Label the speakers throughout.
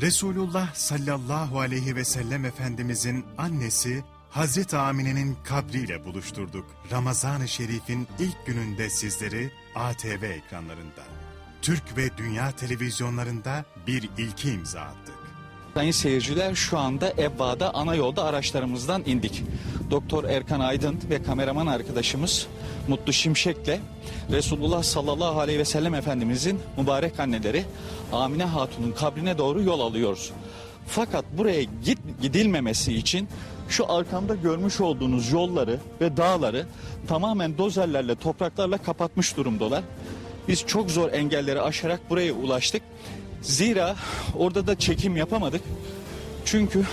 Speaker 1: Resulullah sallallahu aleyhi ve sellem Efendimizin annesi Hazreti Amine'nin kabriyle buluşturduk. Ramazan-ı Şerif'in ilk gününde sizleri ATV ekranlarında, Türk ve dünya televizyonlarında bir ilki imza attık.
Speaker 2: Sayın seyirciler şu anda Ebba'da ana yolda araçlarımızdan indik. Doktor Erkan Aydın ve kameraman arkadaşımız Mutlu Şimşek'le Resulullah sallallahu aleyhi ve sellem Efendimizin mübarek anneleri Amine Hatun'un kabrine doğru yol alıyoruz. Fakat buraya git, gidilmemesi için şu arkamda görmüş olduğunuz yolları ve dağları tamamen dozerlerle topraklarla kapatmış durumdalar. Biz çok zor engelleri aşarak buraya ulaştık. Zira orada da çekim yapamadık. Çünkü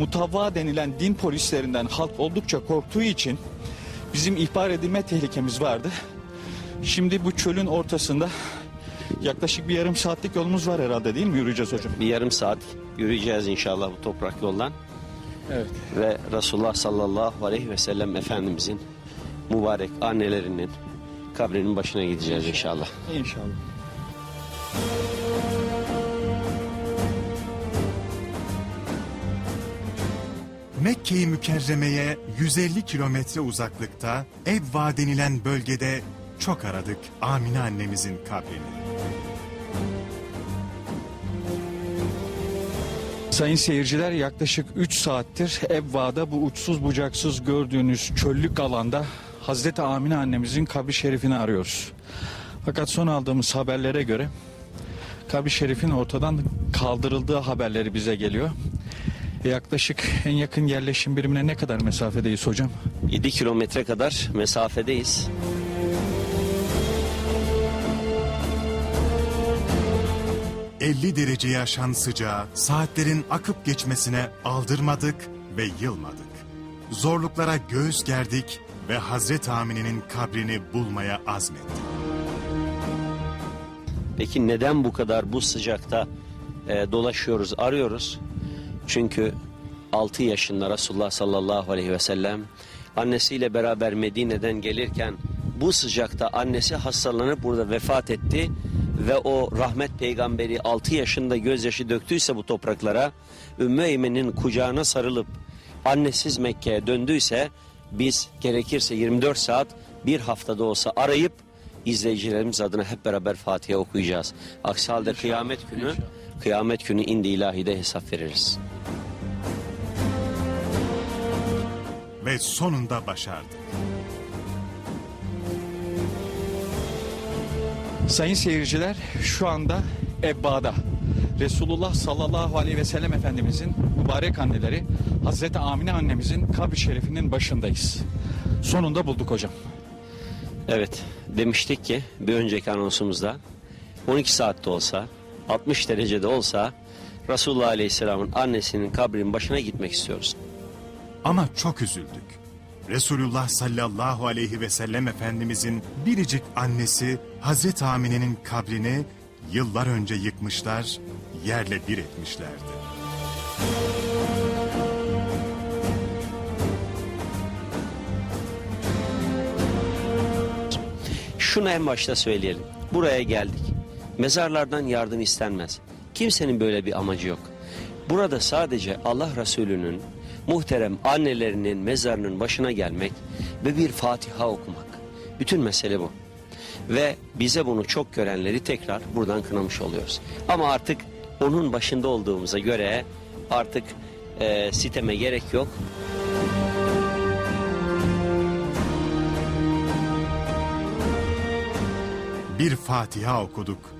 Speaker 2: mutavva denilen din polislerinden halk oldukça korktuğu için bizim ihbar edilme tehlikemiz vardı. Şimdi bu çölün ortasında yaklaşık bir yarım saatlik yolumuz var herhalde değil mi yürüyeceğiz hocam?
Speaker 3: Bir yarım saat yürüyeceğiz inşallah bu toprak yoldan.
Speaker 2: Evet.
Speaker 3: Ve Resulullah sallallahu aleyhi ve sellem Efendimizin mübarek annelerinin kabrinin başına gideceğiz inşallah.
Speaker 2: İnşallah.
Speaker 1: Mekke-i Mükerreme'ye 150 kilometre uzaklıkta Ebva denilen bölgede çok aradık Amine annemizin kabrini.
Speaker 2: Sayın seyirciler yaklaşık 3 saattir Ebva'da bu uçsuz bucaksız gördüğünüz çöllük alanda Hazreti Amine annemizin kabri şerifini arıyoruz. Fakat son aldığımız haberlere göre kabri şerifin ortadan kaldırıldığı haberleri bize geliyor. Yaklaşık en yakın yerleşim birimine ne kadar mesafedeyiz hocam?
Speaker 3: 7 kilometre kadar mesafedeyiz.
Speaker 1: ...50 dereceye aşan sıcağı saatlerin akıp geçmesine aldırmadık ve yılmadık. Zorluklara göğüs gerdik ve Hazreti Amine'nin kabrini bulmaya azmettik.
Speaker 3: Peki neden bu kadar bu sıcakta e, dolaşıyoruz, arıyoruz? Çünkü 6 yaşında Resulullah sallallahu aleyhi ve sellem annesiyle beraber Medine'den gelirken bu sıcakta annesi hastalanıp burada vefat etti ve o rahmet peygamberi 6 yaşında gözyaşı döktüyse bu topraklara Ümmü Eymen'in kucağına sarılıp annesiz Mekke'ye döndüyse biz gerekirse 24 saat bir haftada olsa arayıp izleyicilerimiz adına hep beraber Fatiha okuyacağız. Aksi halde kıyamet günü kıyamet günü indi ilahide hesap veririz.
Speaker 1: Ve sonunda başardık.
Speaker 2: Sayın seyirciler şu anda Ebba'da Resulullah sallallahu aleyhi ve sellem Efendimizin mübarek anneleri Hazreti Amine annemizin kabri şerifinin başındayız. Sonunda bulduk hocam.
Speaker 3: Evet demiştik ki bir önceki anonsumuzda 12 saatte olsa 60 derecede olsa Resulullah Aleyhisselam'ın annesinin kabrinin başına gitmek istiyoruz.
Speaker 1: Ama çok üzüldük. Resulullah sallallahu aleyhi ve sellem Efendimizin biricik annesi Hazreti Amine'nin kabrini yıllar önce yıkmışlar, yerle bir etmişlerdi.
Speaker 3: Şunu en başta söyleyelim. Buraya geldik. Mezarlardan yardım istenmez. Kimsenin böyle bir amacı yok. Burada sadece Allah Resulü'nün muhterem annelerinin mezarının başına gelmek ve bir Fatiha okumak. Bütün mesele bu. Ve bize bunu çok görenleri tekrar buradan kınamış oluyoruz. Ama artık onun başında olduğumuza göre artık e, siteme gerek yok.
Speaker 1: Bir Fatiha okuduk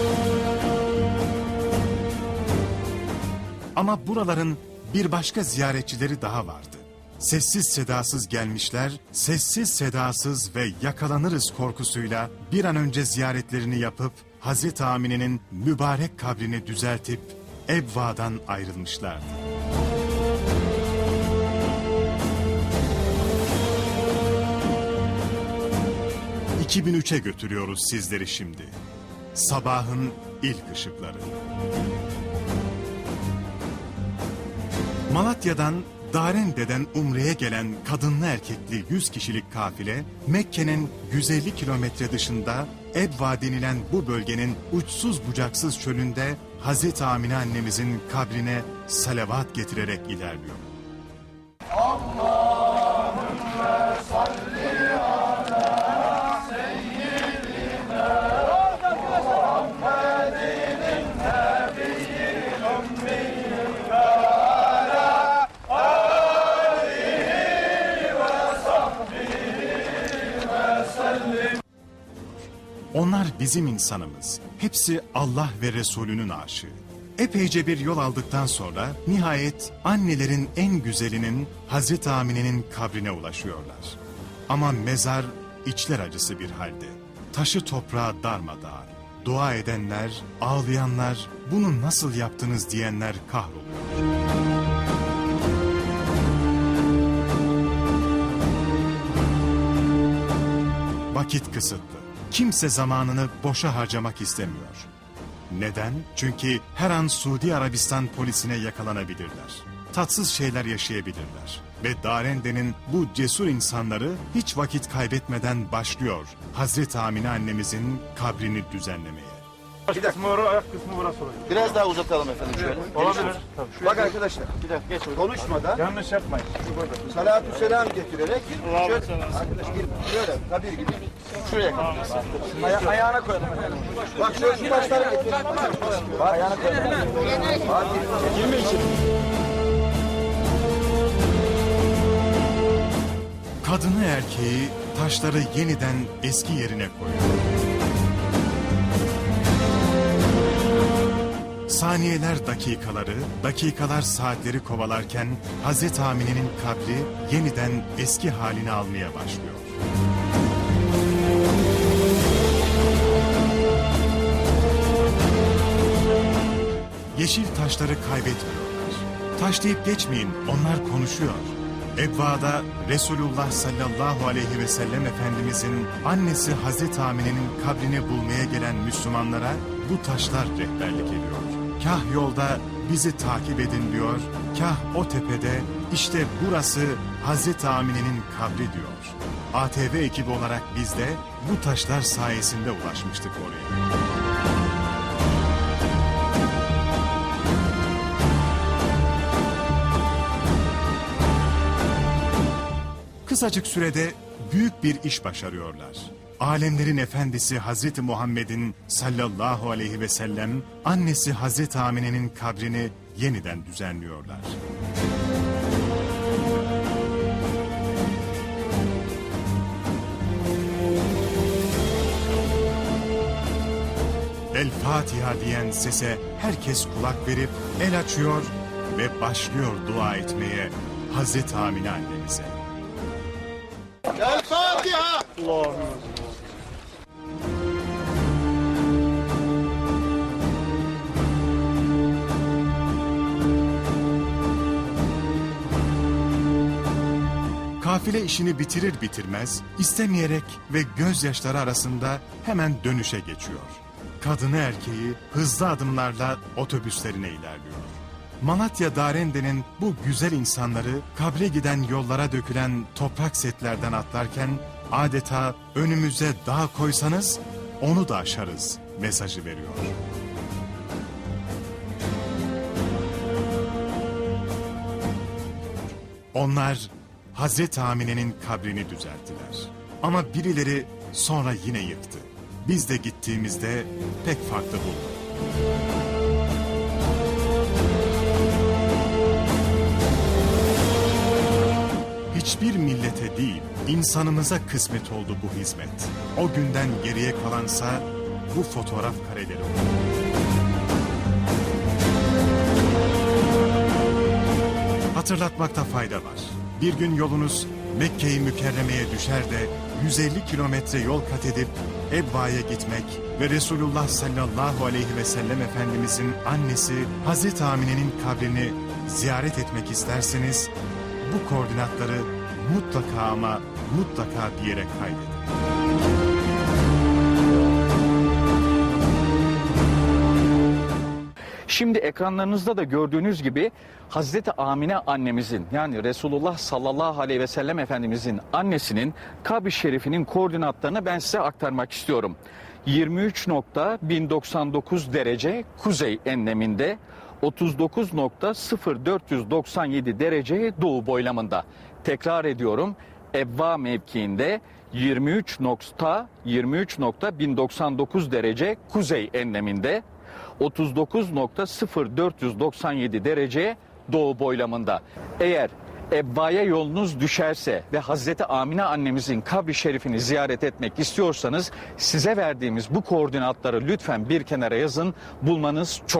Speaker 1: Ama buraların bir başka ziyaretçileri daha vardı. Sessiz sedasız gelmişler, sessiz sedasız ve yakalanırız korkusuyla bir an önce ziyaretlerini yapıp Hazreti Amine'nin mübarek kabrini düzeltip Ebva'dan ayrılmışlardı. ...2003'e götürüyoruz sizleri şimdi. Sabahın ilk ışıkları. Malatya'dan Darende'den Umre'ye gelen kadınlı erkekli 100 kişilik kafile Mekke'nin 150 kilometre dışında Ebva denilen bu bölgenin uçsuz bucaksız çölünde Hazreti Amine annemizin kabrine salavat getirerek ilerliyor. Onlar bizim insanımız. Hepsi Allah ve Resulünün aşığı. Epeyce bir yol aldıktan sonra nihayet annelerin en güzelinin Hazreti Amine'nin kabrine ulaşıyorlar. Ama mezar içler acısı bir halde. Taşı toprağa darmadağın. Dua edenler, ağlayanlar, bunu nasıl yaptınız diyenler kahroluyor. Vakit kısıtlı. Kimse zamanını boşa harcamak istemiyor. Neden? Çünkü her an Suudi Arabistan polisine yakalanabilirler. Tatsız şeyler yaşayabilirler. Ve Darende'nin bu cesur insanları hiç vakit kaybetmeden başlıyor Hazreti Amine annemizin kabrini düzenlemeye.
Speaker 4: Baş kısmı orası, ayak kısmı burası olacak.
Speaker 5: Biraz daha uzatalım efendim şöyle.
Speaker 4: Olabilir. Tabii.
Speaker 5: Bak arkadaşlar, bir dakika geç. Konuşmadan
Speaker 4: Yanlış yapmayın.
Speaker 5: salatü selam getirerek şöyle, arkadaş gir, şöyle kabir gibi şuraya Aya, ayağına koyalım efendim. Bak şöyle şu taşları getir. Bak ayağına koyalım.
Speaker 1: Kadını erkeği taşları yeniden eski yerine koyuyor. Saniyeler dakikaları, dakikalar saatleri kovalarken Hazreti Amine'nin kabri yeniden eski halini almaya başlıyor. Yeşil taşları kaybetmiyorlar. Taş deyip geçmeyin, onlar konuşuyor. Ebva'da Resulullah sallallahu aleyhi ve sellem Efendimizin annesi Hazreti Amine'nin kabrini bulmaya gelen Müslümanlara bu taşlar rehberlik ediyor. Kah yolda bizi takip edin diyor, kah o tepede işte burası Hazreti Amine'nin kabri diyor. ATV ekibi olarak biz de bu taşlar sayesinde ulaşmıştık oraya. Kısacık sürede büyük bir iş başarıyorlar. Alemlerin efendisi Hazreti Muhammed'in sallallahu aleyhi ve sellem annesi Hazreti Amine'nin kabrini yeniden düzenliyorlar. El Fatiha diyen sese herkes kulak verip el açıyor ve başlıyor dua etmeye Hazreti Amine annemize.
Speaker 5: El Fatiha.
Speaker 1: Kafile işini bitirir bitirmez istemeyerek ve gözyaşları arasında hemen dönüşe geçiyor. Kadını erkeği hızlı adımlarla otobüslerine ilerliyor. Malatya Darende'nin bu güzel insanları kabre giden yollara dökülen toprak setlerden atlarken adeta önümüze dağ koysanız onu da aşarız mesajı veriyor. Onlar Hazreti Amine'nin kabrini düzelttiler. Ama birileri sonra yine yıktı. Biz de gittiğimizde pek farklı bulduk. Hiçbir millete değil, insanımıza kısmet oldu bu hizmet. O günden geriye kalansa bu fotoğraf kareleri oldu. Hatırlatmakta fayda var. Bir gün yolunuz Mekke-i Mükerreme'ye düşer de 150 kilometre yol kat edip Ebba'ya gitmek ve Resulullah sallallahu aleyhi ve sellem Efendimizin annesi Hazreti Amine'nin kabrini ziyaret etmek isterseniz bu koordinatları mutlaka ama mutlaka bir yere kaydedin.
Speaker 2: Şimdi ekranlarınızda da gördüğünüz gibi Hazreti Amine annemizin yani Resulullah sallallahu aleyhi ve sellem Efendimizin annesinin kabri şerifinin koordinatlarını ben size aktarmak istiyorum. 23.1099 derece kuzey enleminde 39.0497 derece doğu boylamında. Tekrar ediyorum Ebva mevkiinde 23 nokta 23.1099 derece kuzey enleminde 39.0497 derece doğu boylamında. Eğer Ebba'ya yolunuz düşerse ve Hazreti Amine annemizin kabri şerifini ziyaret etmek istiyorsanız size verdiğimiz bu koordinatları lütfen bir kenara yazın. Bulmanız çok